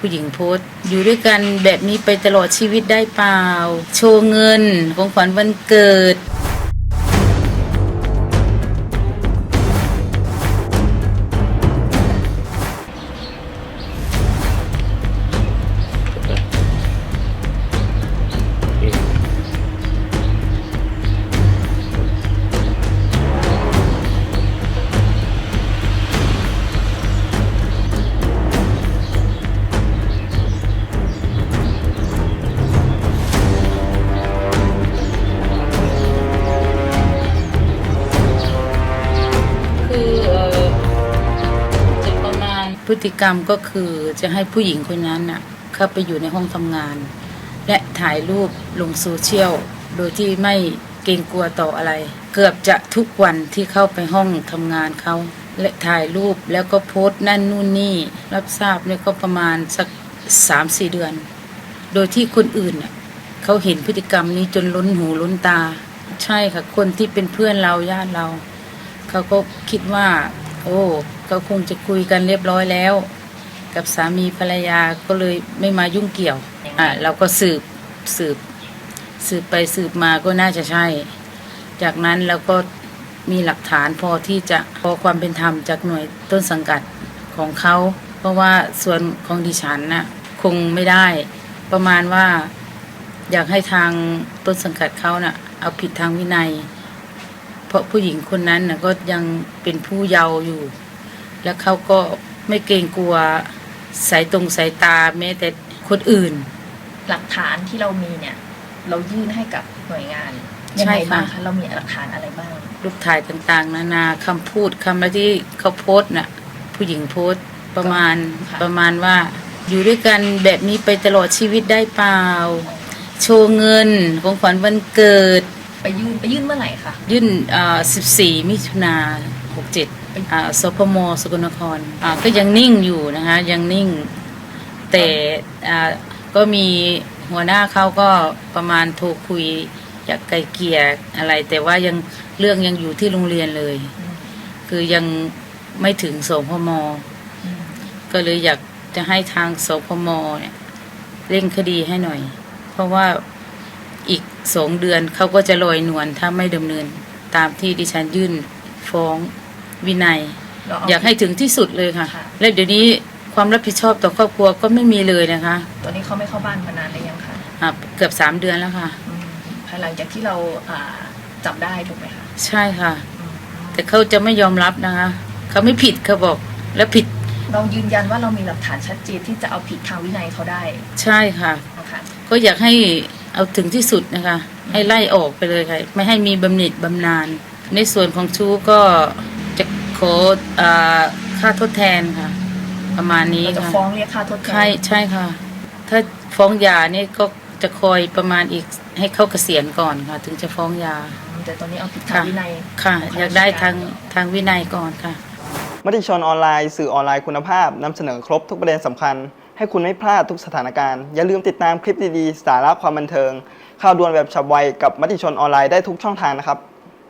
ผู้หญิงโพสต์ อยู่ด้วยกันแบบนี้ไปตลอดชีวิตได้เปล่า โชว์เงินของขวัญวันเกิด พฤติกรรมก็คือจะให้ผู้หญิงคนนั้นน่ะเข้าไปอยู่ในห้องทำงาน และถ่ายรูปลงโซเชียลโดยที่ไม่เกรงกลัวต่ออะไร เกือบจะทุกวันที่เข้าไปห้องทำงานเขาและถ่ายรูปแล้วก็โพสต์นั่นนู่นนี่ รับทราบเนี่ยก็ประมาณสักสามสี่เดือน โดยที่คนอื่นน่ะเขาเห็นพฤติกรรมนี้จนล้นหูล้นตา ใช่ค่ะ คนที่เป็นเพื่อนเราญาติเรา เขาก็คิดว่า โอ้ เขาคงจะคุยกันเรียบร้อยแล้ว กับสามีภรรยาก็เลยไม่มายุ่งเกี่ยวอะเราก็สืบสืบ สืบไปสืบมาก็น่าจะใช่ จากนั้นเราก็มีหลักฐานพอที่จะขอความเป็นธรรมจากหน่วยต้นสังกัดของเขา เพราะว่าส่วนของดิฉันน่ะคงไม่ได้ ประมาณว่าอยากให้ทางต้นสังกัดเขาน่ะเอาผิดทางวินัย เพราะผู้หญิงคนนั้นน่ะก็ยังเป็นผู้เยาว์อยู่ แล้วเขาก็ไม่เกรงกลัวสายตรงสายตาแม้แต่คนอื่น หลักฐานที่เรามีเนี่ย เรายื่นให้กับหน่วยงานยังใช่ไงค่ะบ้างคะเรามีหลักฐานอะไรบ้างรูปถ่ายต่างๆ นานาคำพูดคำอะไรที่เขาโพสต์น่ะ ผู้หญิงโพสต์ประมาณค่ะประมาณว่า อยู่ด้วยกันแบบนี้ไปตลอดชีวิตได้เปล่า โชว์เงินของขวัญวันเกิด ไปยื่นไปยื่นเมื่อไหร่คะยื่นอ่า14มิถุนา67อ่า สพมสกลนครก็ยังนิ่งอยู่นะคะยังนิ่ง แต่ก็มีหัวหน้าเขาก็ประมาณโทรคุยอยากไกลเกลี่ยอะไร แต่ว่ายังเรื่องยังอยู่ที่โรงเรียนเลย คือยังไม่ถึงสพมอืมก็เลยอยากจะให้ทางสพมเนี่ยเร่งคดีให้หน่อย เพราะว่าอีกสองเดือนเขาก็จะลอยนวลถ้าไม่ดำเนินตามที่ดิฉันยื่นฟ้อง วินัย เราเอยากให้ถึงที่สุดเลยค่ะ ค่ะ และเดี๋ยวนี้ความรับผิดชอบต่อครอบครัวก็ไม่มีเลยนะคะตอนนี้เขาไม่เข้าบ้านมานานหรือยังคะอะเกือบสามเดือนแล้วค่ะ อืมภายหลังจากที่เราอ่าจับได้ถูกไหมคะใช่ค่ะ อืมแต่เขาจะไม่ยอมรับนะคะ เขาไม่ผิดเขาบอกแล้วผิดเรายืนยันว่าเรามีหลักฐานชัดเจนที่จะเอาผิดทางวินัยเขาได้ใช่ค่ะ นะคะ ก็อยากให้เอาถึงที่สุดนะคะ ให้ไล่ออกไปเลยค่ะ ไม่ให้มีบำเหน็จบำนาญในส่วนของชู้ก็จะ ขออาค่าทดแทนค่ะ ประมาณนี้เราจะค่ะฟ้องเรียกค่าทดแทนใช่ใช่ค่ะ ถ้าฟ้องหย่านี่ก็จะคอยประมาณอีกให้เข้าเกษียณก่อนค่ะ ถึงจะฟ้องหย่าอืมแต่ตอนนี้เอาผิดทางค่ะ วินัยค่ะของข้อยากได้รชทางทางวินัยก่อนค่ะ มติชนออนไลน์สื่อออนไลน์คุณภาพนำเสนอครบทุกประเด็นสำคัญ ให้คุณไม่พลาดทุกสถานการณ์ อย่าลืมติดตามคลิปดีๆ สาระความบันเทิง ข่าวด่วนแบบฉับไวกับมติชนออนไลน์ได้ทุกช่องทางนะครับ